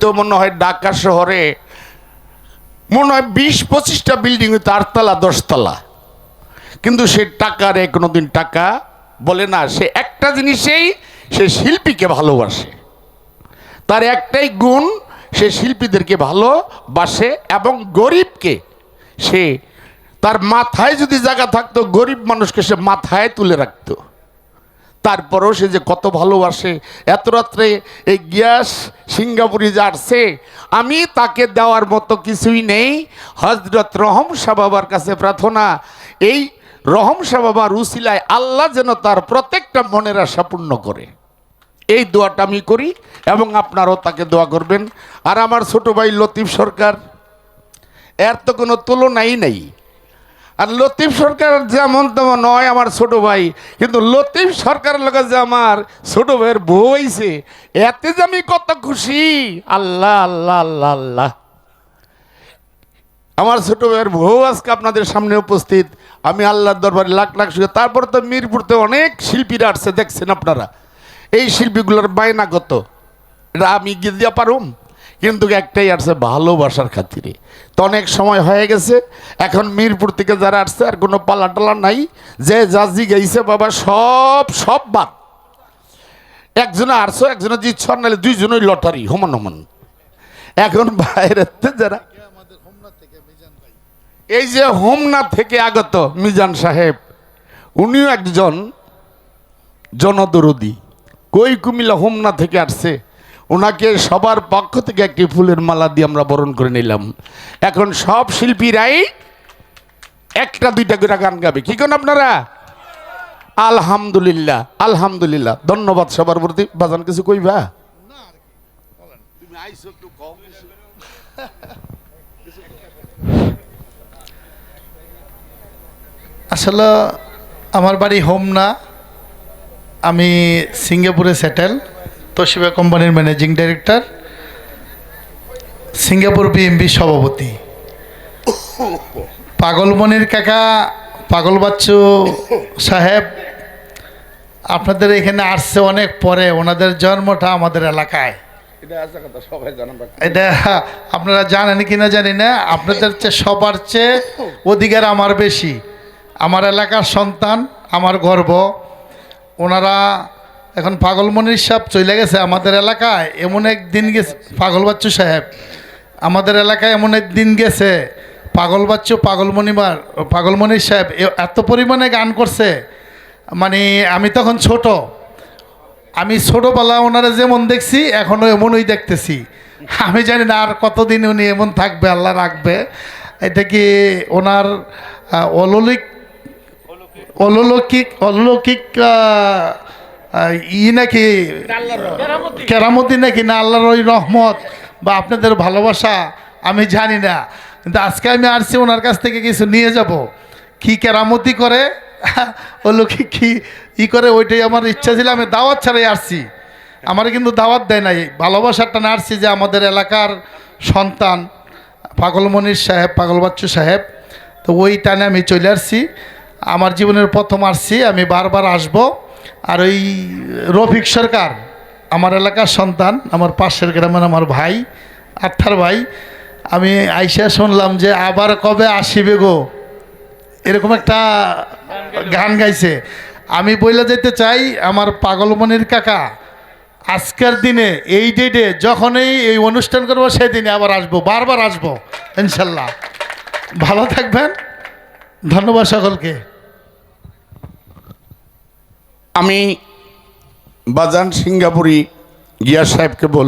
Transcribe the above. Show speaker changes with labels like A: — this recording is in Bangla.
A: তো মনে হয় ঢাকা শহরে মনে হয় বিশ পঁচিশটা বিল্ডিং হইতো আটতলা, দশতলা। কিন্তু সে টাকারে কোনোদিন টাকা বলে না, সে একটা জিনিসেই সে শিল্পীকে ভালোবাসে। তার একটাই গুণ, সে শিল্পীদেরকে ভালোবাসে এবং গরিবকে সে তার মাথায় যদি জায়গা থাকতো, গরিব মানুষকে সে মাথায় তুলে রাখতো। তারপরেও সে যে কত ভালোবাসে। এত রাত্রে এই গ্যাস সিঙ্গাপুরে যে আসছে, আমি তাকে দেওয়ার মতো কিছুই নেই। হজরত রহম বাবার কাছে প্রার্থনা, এই রহম বাবার উসিলায় আল্লাহ যেন তার প্রত্যেকটা মনের আশা পূর্ণ করে। এই দোয়াটা আমি করি এবং আপনারাও তাকে দোয়া করবেন। আর আমার ছোট ভাই লতিফ সরকার, এর তো কোনো তুলনাই নেই। আর লতিফ সরকার যেমন তেমন নয় আমার ছোট ভাই, কিন্তু লতিফ সরকারের লোক যে আমার ছোট ভাইয়ের বউ হইছে, এতে যে আমি কত খুশি। আল্লাহ আল্লাহ আল্লাহ আল্লাহ। আমার ছোট ভাইয়ের বউ আজকে আপনাদের সামনে উপস্থিত। আমি আল্লাহর দরবারে লাখ লাখ শুয়ে তারপর তো মিরপুরতে অনেক শিল্পীরা আসছে, দেখছেন আপনারা। এই শিল্পীগুলোর বায়না কত? এটা আমি গিয়ে দিয়া পারুম? কিন্তু একটাই আসছে ভালোবাসার খাতিরে। তো অনেক সময় হয়ে গেছে, এখন মিরপুর থেকে যারা আসছে, আর কোনো পালা টালা নাই, যে জাজি গেছে বাবা, সব সব বাদ। একজনে আসছো, একজনে জিতছ নাহলে দুইজনই লটারি, হমান হমান। এখন বাইরের যারা এই যে হোমনা থেকে আগত মিজান সাহেব, উনিও একজন জনদরদি। কই কুমিল্লা হোমনা থেকে আসছে? ওনাকে সবার পক্ষ থেকে একটি ফুলের মালা দিয়ে আমরা বরণ করে নিলাম। এখন সব শিল্পীরাই একটা, দুইটা করে গান গাবে। কি কোন আপনারা? আলহামদুলিল্লাহ আলহামদুলিল্লাহ। ধন্যবাদ সবার প্রতি। বাজান, কিছু কইবা?
B: আসলে আমার বাড়ি হোম না আমি সিঙ্গাপুরে সেটেল। তোশিবা কোম্পানির ম্যানেজিং ডাইরেক্টর সিঙ্গাপুর বিএমবি সভাপতি। পাগলমণির কাকা পাগল বাচ্চু সাহেব আপনাদের এখানে আসছে অনেক পরে ওনাদের জন্মটা আমাদের এলাকায়। এটা আপনারা জানেন কি না জানি না আপনাদের চেয়ে সবার চেয়ে অধিকার আমার বেশি। আমার এলাকার সন্তান আমার গর্ব। ওনারা এখন পাগলমনির সাহেব চলে গেছে আমাদের এলাকায়। এমন এক দিন গেছে পাগল বাচ্চু সাহেব। আমাদের এলাকায় এমন এক দিন গেছে পাগল বাচ্চু পাগলমণিমার পাগলমণির সাহেব এত পরিমাণে গান করছে। মানে আমি তখন ছোট আমি ছোটোবেলা ওনারা যেমন দেখছি এখনও এমনই দেখতেছি। আমি জানি না আর কতদিন উনি এমন থাকবে আল্লাহ রাখবে। এটা কি ওনার আহ, অলৌকিক অলৌকিক ই নাকি কেরামতি নাকি না আল্লাহর ওই রহমত বা আপনাদের ভালোবাসা আমি জানি না। কিন্তু আজকে আমি আসছি ওনার কাছ থেকে কিছু নিয়ে যাব। কি কেরামতি করে? অলৌকিক কি ই করে? ওইটাই আমার ইচ্ছা ছিল, আমি দাওয়াত ছাড়াই আসছি। আমার কিন্তু দাওয়াত দেয় নাই। ভালোবাসার টানে আসছি যে আমাদের এলাকার সন্তান পাগলমণির সাহেব পাগল বাচ্চু সাহেব, তো ওই টানে আমি চলে আসছি। আমার জীবনের প্রথম আসছি, আমি বারবার আসব। আর ওই রফিক সরকার, আমার এলাকার সন্তান, আমার পাশের গ্রামের আমার ভাই আর্থার ভাই, আমি আইসা শুনলাম যে আবার কবে আসিবে গো? এরকম একটা গান গাইছে। আমি বইলে যেতে চাই, আমার পাগলমণির কাকা, আজকের দিনে, এই ডেটে যখনই এই অনুষ্ঠান করব, সেদিনে আবার আসব, বারবার আসব, ইনশাল্লাহ। ভালো থাকবেন। ধন্যবাদ সকলকে।
A: আমি বাজান সিঙ্গাপুরি গিয়া সাহেবকে বল